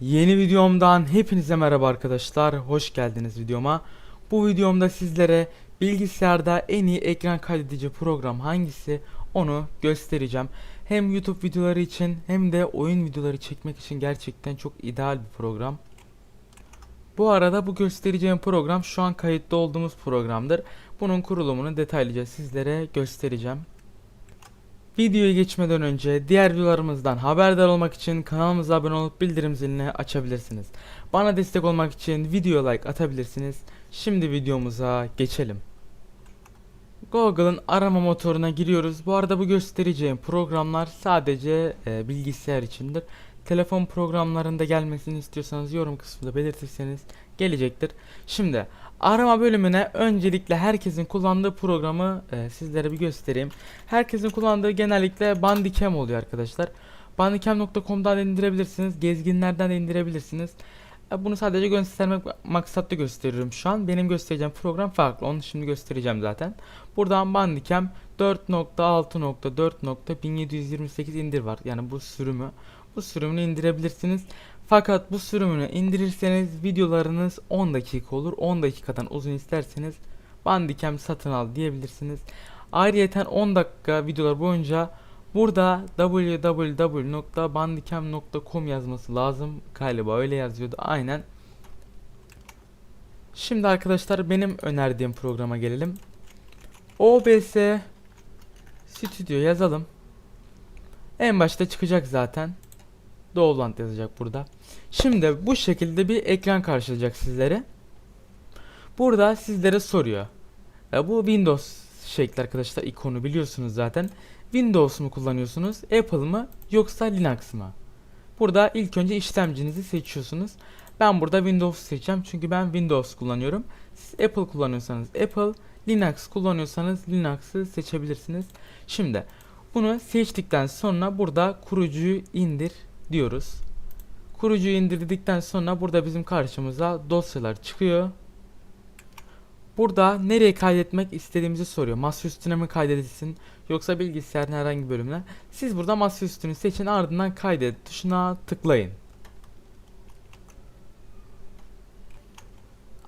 Yeni videomdan hepinize merhaba arkadaşlar. Hoş geldiniz videoma. Bu videomda sizlere bilgisayarda en iyi ekran kaydedici program hangisi onu göstereceğim. Hem YouTube videoları için hem de oyun videoları çekmek için gerçekten çok ideal bir program. Bu arada bu göstereceğim program şu an kayıtta olduğumuz programdır. Bunun kurulumunu detaylıca sizlere göstereceğim. Videoya geçmeden önce diğer videolarımızdan haberdar olmak için kanalımıza abone olup bildirim zilini açabilirsiniz. Bana destek olmak için video like atabilirsiniz. Şimdi videomuza geçelim. Google'ın arama motoruna giriyoruz. Bu arada bu göstereceğim programlar sadece e, bilgisayar içindir. Telefon programlarında gelmesini istiyorsanız yorum kısmında belirtirseniz gelecektir. Şimdi arama bölümüne öncelikle herkesin kullandığı programı e, sizlere bir göstereyim. Herkesin kullandığı genellikle Bandicam oluyor arkadaşlar. Bandicam.com'dan indirebilirsiniz. Gezginlerden de indirebilirsiniz. E, Bunu sadece göstermek maksatlı gösteriyorum şu an. Benim göstereceğim program farklı. Onu şimdi göstereceğim zaten. Buradan Bandicam 4.6.4.1728 indir var. Yani bu sürümü. Bu sürümünü indirebilirsiniz. Fakat bu sürümünü indirirseniz videolarınız 10 dakika olur. 10 dakikadan uzun isterseniz Bandicam satın al diyebilirsiniz. Ayrıyeten 10 dakika videolar boyunca burada www.bandicam.com yazması lazım. Galiba öyle yazıyordu. Aynen. Şimdi arkadaşlar benim önerdiğim programa gelelim. OBS Studio yazalım. En başta çıkacak zaten. Download yazacak burada. Şimdi bu şekilde bir ekran karşılayacak sizlere. Burada sizlere soruyor. Ya bu Windows şekli arkadaşlar ikonu biliyorsunuz zaten. Windows mu kullanıyorsunuz? Apple mı yoksa Linux mı? Burada ilk önce işlemcinizi seçiyorsunuz. Ben burada Windows seçeceğim çünkü ben Windows kullanıyorum. Siz Apple kullanıyorsanız Apple, Linux kullanıyorsanız Linux'ı seçebilirsiniz. Şimdi bunu seçtikten sonra burada kurucuyu indir diyoruz. Kurucuyu indirdikten sonra burada bizim karşımıza dosyalar çıkıyor. Burada nereye kaydetmek istediğimizi soruyor. Masa üstüne mi kaydedilsin yoksa bilgisayarın herhangi bir bölümüne. Siz burada masa üstünü seçin ardından kaydet tuşuna tıklayın.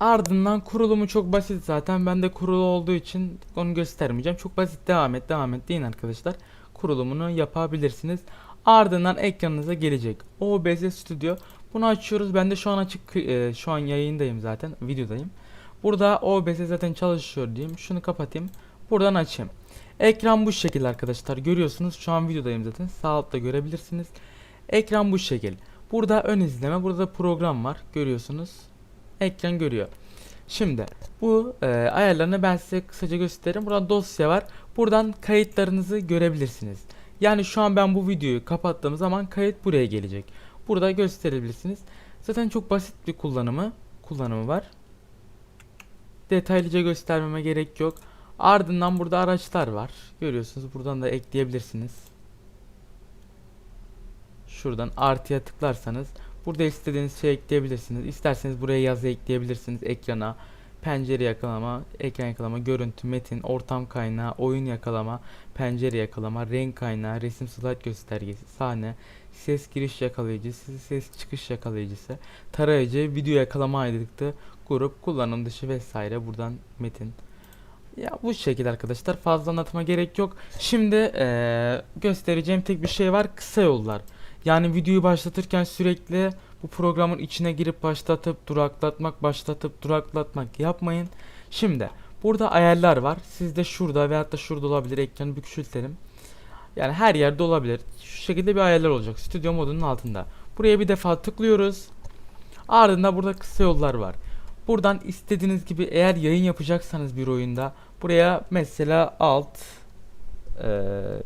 Ardından kurulumu çok basit zaten. Ben de kurulu olduğu için onu göstermeyeceğim. Çok basit devam et devam et deyin arkadaşlar. Kurulumunu yapabilirsiniz. Ardından ekranınıza gelecek. OBS Studio. Bunu açıyoruz. Ben de şu an açık e, şu an yayındayım zaten. Videodayım. Burada OBS zaten çalışıyor diyeyim. Şunu kapatayım. Buradan açayım. Ekran bu şekilde arkadaşlar. Görüyorsunuz. Şu an videodayım zaten. Sağ altta görebilirsiniz. Ekran bu şekil. Burada ön izleme. Burada da program var. Görüyorsunuz. Ekran görüyor. Şimdi bu e, ayarlarını ben size kısaca göstereyim. Burada dosya var. Buradan kayıtlarınızı görebilirsiniz. Yani şu an ben bu videoyu kapattığım zaman kayıt buraya gelecek. Burada gösterebilirsiniz. Zaten çok basit bir kullanımı kullanımı var. Detaylıca göstermeme gerek yok. Ardından burada araçlar var. Görüyorsunuz buradan da ekleyebilirsiniz. Şuradan artıya tıklarsanız burada istediğiniz şey ekleyebilirsiniz. İsterseniz buraya yazı ekleyebilirsiniz ekrana. Pencere yakalama, ekran yakalama, görüntü, metin, ortam kaynağı, oyun yakalama, pencere yakalama, renk kaynağı, resim slide göstergesi, sahne, ses giriş yakalayıcısı, ses çıkış yakalayıcısı, tarayıcı, video yakalama ayrıntı, grup, kullanım dışı vesaire buradan metin. Ya bu şekilde arkadaşlar fazla anlatma gerek yok. Şimdi eee, göstereceğim tek bir şey var kısa yollar. Yani videoyu başlatırken sürekli bu programın içine girip başlatıp duraklatmak, başlatıp duraklatmak yapmayın. Şimdi burada ayarlar var. Sizde şurada veyahut da şurada olabilir. Ekranı bir küçültelim. Yani her yerde olabilir. Şu şekilde bir ayarlar olacak. Stüdyo modunun altında. Buraya bir defa tıklıyoruz. Ardından burada kısa yollar var. Buradan istediğiniz gibi eğer yayın yapacaksanız bir oyunda buraya mesela alt eee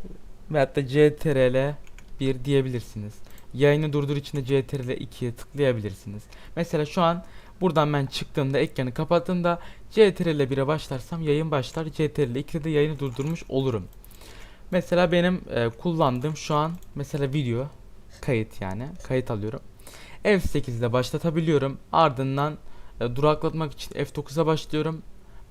veyahut da CTRL 1 diyebilirsiniz. Yayını durdur içinde CTRL 2'ye tıklayabilirsiniz. Mesela şu an buradan ben çıktığımda ekranı kapattığımda CTRL 1'e başlarsam yayın başlar. CTRL 2'de de yayını durdurmuş olurum. Mesela benim e, kullandığım şu an mesela video kayıt yani kayıt alıyorum. F8'de başlatabiliyorum. Ardından e, duraklatmak için F9'a başlıyorum.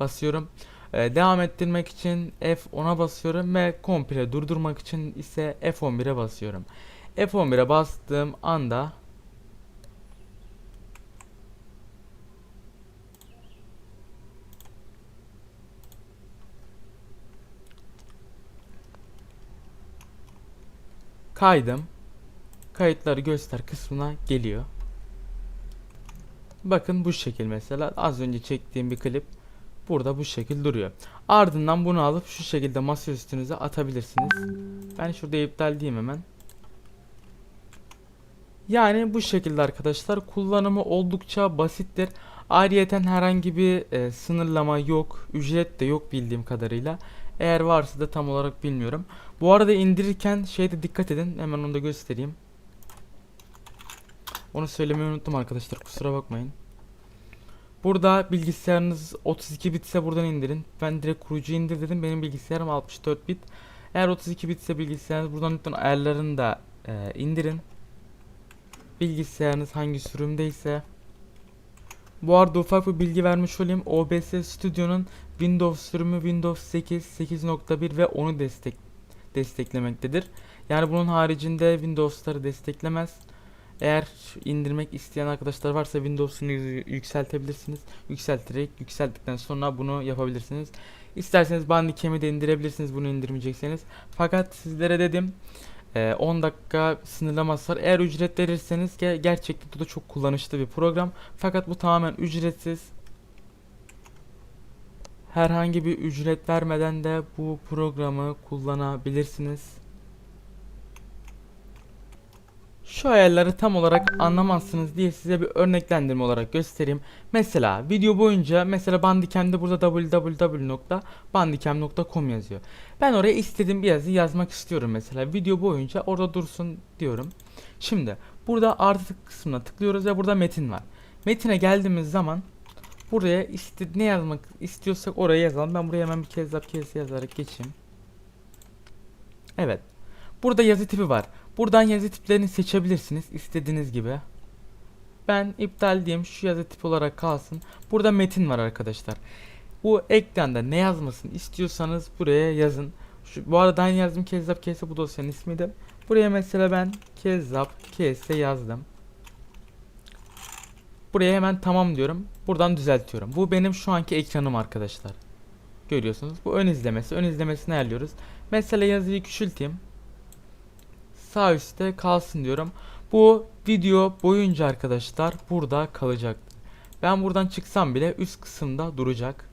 Basıyorum. E, devam ettirmek için F10'a basıyorum ve komple durdurmak için ise F11'e basıyorum. F11'e bastığım anda kaydım kayıtları göster kısmına geliyor. Bakın bu şekil mesela az önce çektiğim bir klip burada bu şekil duruyor. Ardından bunu alıp şu şekilde masa üstünüze atabilirsiniz. Ben şurada iptal diyeyim hemen. Yani bu şekilde arkadaşlar kullanımı oldukça basittir. Ayrıyeten herhangi bir e, sınırlama yok. Ücret de yok bildiğim kadarıyla. Eğer varsa da tam olarak bilmiyorum. Bu arada indirirken şeyde dikkat edin. Hemen onu da göstereyim. Onu söylemeyi unuttum arkadaşlar. Kusura bakmayın. Burada bilgisayarınız 32 bitse buradan indirin. Ben direkt kurucu indir dedim. Benim bilgisayarım 64 bit. Eğer 32 bitse bilgisayarınız buradan lütfen ayarlarını da e, indirin. Bilgisayarınız hangi sürümdeyse. Bu arada ufak bir bilgi vermiş olayım. OBS Studio'nun Windows sürümü Windows 8, 8.1 ve 10'u destek desteklemektedir. Yani bunun haricinde Windows'ları desteklemez. Eğer indirmek isteyen arkadaşlar varsa Windows'unu yü- yükseltebilirsiniz. Yükselterek yükselttikten sonra bunu yapabilirsiniz. İsterseniz Bandicam'i de indirebilirsiniz bunu indirmeyecekseniz. Fakat sizlere dedim e, 10 dakika sınırlaması var. Eğer ücret verirseniz ge- gerçekten bu da çok kullanışlı bir program. Fakat bu tamamen ücretsiz. Herhangi bir ücret vermeden de bu programı kullanabilirsiniz. Şu ayarları tam olarak anlamazsınız diye size bir örneklendirme olarak göstereyim. Mesela video boyunca mesela Bandicam'de burada www.bandicam.com yazıyor. Ben oraya istediğim bir yazı yazmak istiyorum mesela. Video boyunca orada dursun diyorum. Şimdi burada artı kısmına tıklıyoruz ve burada metin var. Metine geldiğimiz zaman buraya iste, ne yazmak istiyorsak oraya yazalım. Ben buraya hemen bir kez daha kez yazarak geçeyim. Evet. Burada yazı tipi var. Buradan yazı tiplerini seçebilirsiniz istediğiniz gibi. Ben iptal diyeyim şu yazı tipi olarak kalsın. Burada metin var arkadaşlar. Bu ekranda ne yazmasını istiyorsanız buraya yazın. Şu, bu arada aynı yazdım Kezzap Kese bu dosyanın ismiydi. Buraya mesela ben Kezzap Kese yazdım. Buraya hemen tamam diyorum. Buradan düzeltiyorum. Bu benim şu anki ekranım arkadaşlar. Görüyorsunuz. Bu ön izlemesi. Ön izlemesini ayarlıyoruz. Mesela yazıyı küçülteyim sağ üstte kalsın diyorum. Bu video boyunca arkadaşlar burada kalacaktır. Ben buradan çıksam bile üst kısımda duracak.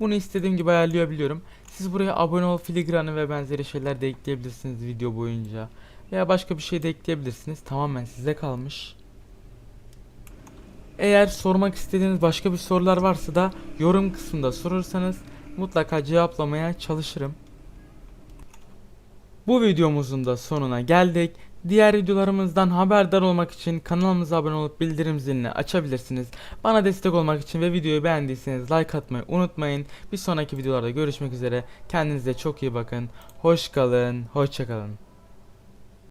Bunu istediğim gibi ayarlayabiliyorum. Siz buraya abone ol filigranı ve benzeri şeyler de ekleyebilirsiniz video boyunca. Veya başka bir şey de ekleyebilirsiniz. Tamamen size kalmış. Eğer sormak istediğiniz başka bir sorular varsa da yorum kısmında sorursanız mutlaka cevaplamaya çalışırım. Bu videomuzun da sonuna geldik. Diğer videolarımızdan haberdar olmak için kanalımıza abone olup bildirim zilini açabilirsiniz. Bana destek olmak için ve videoyu beğendiyseniz like atmayı unutmayın. Bir sonraki videolarda görüşmek üzere. Kendinize çok iyi bakın. Hoş kalın, hoşça kalın.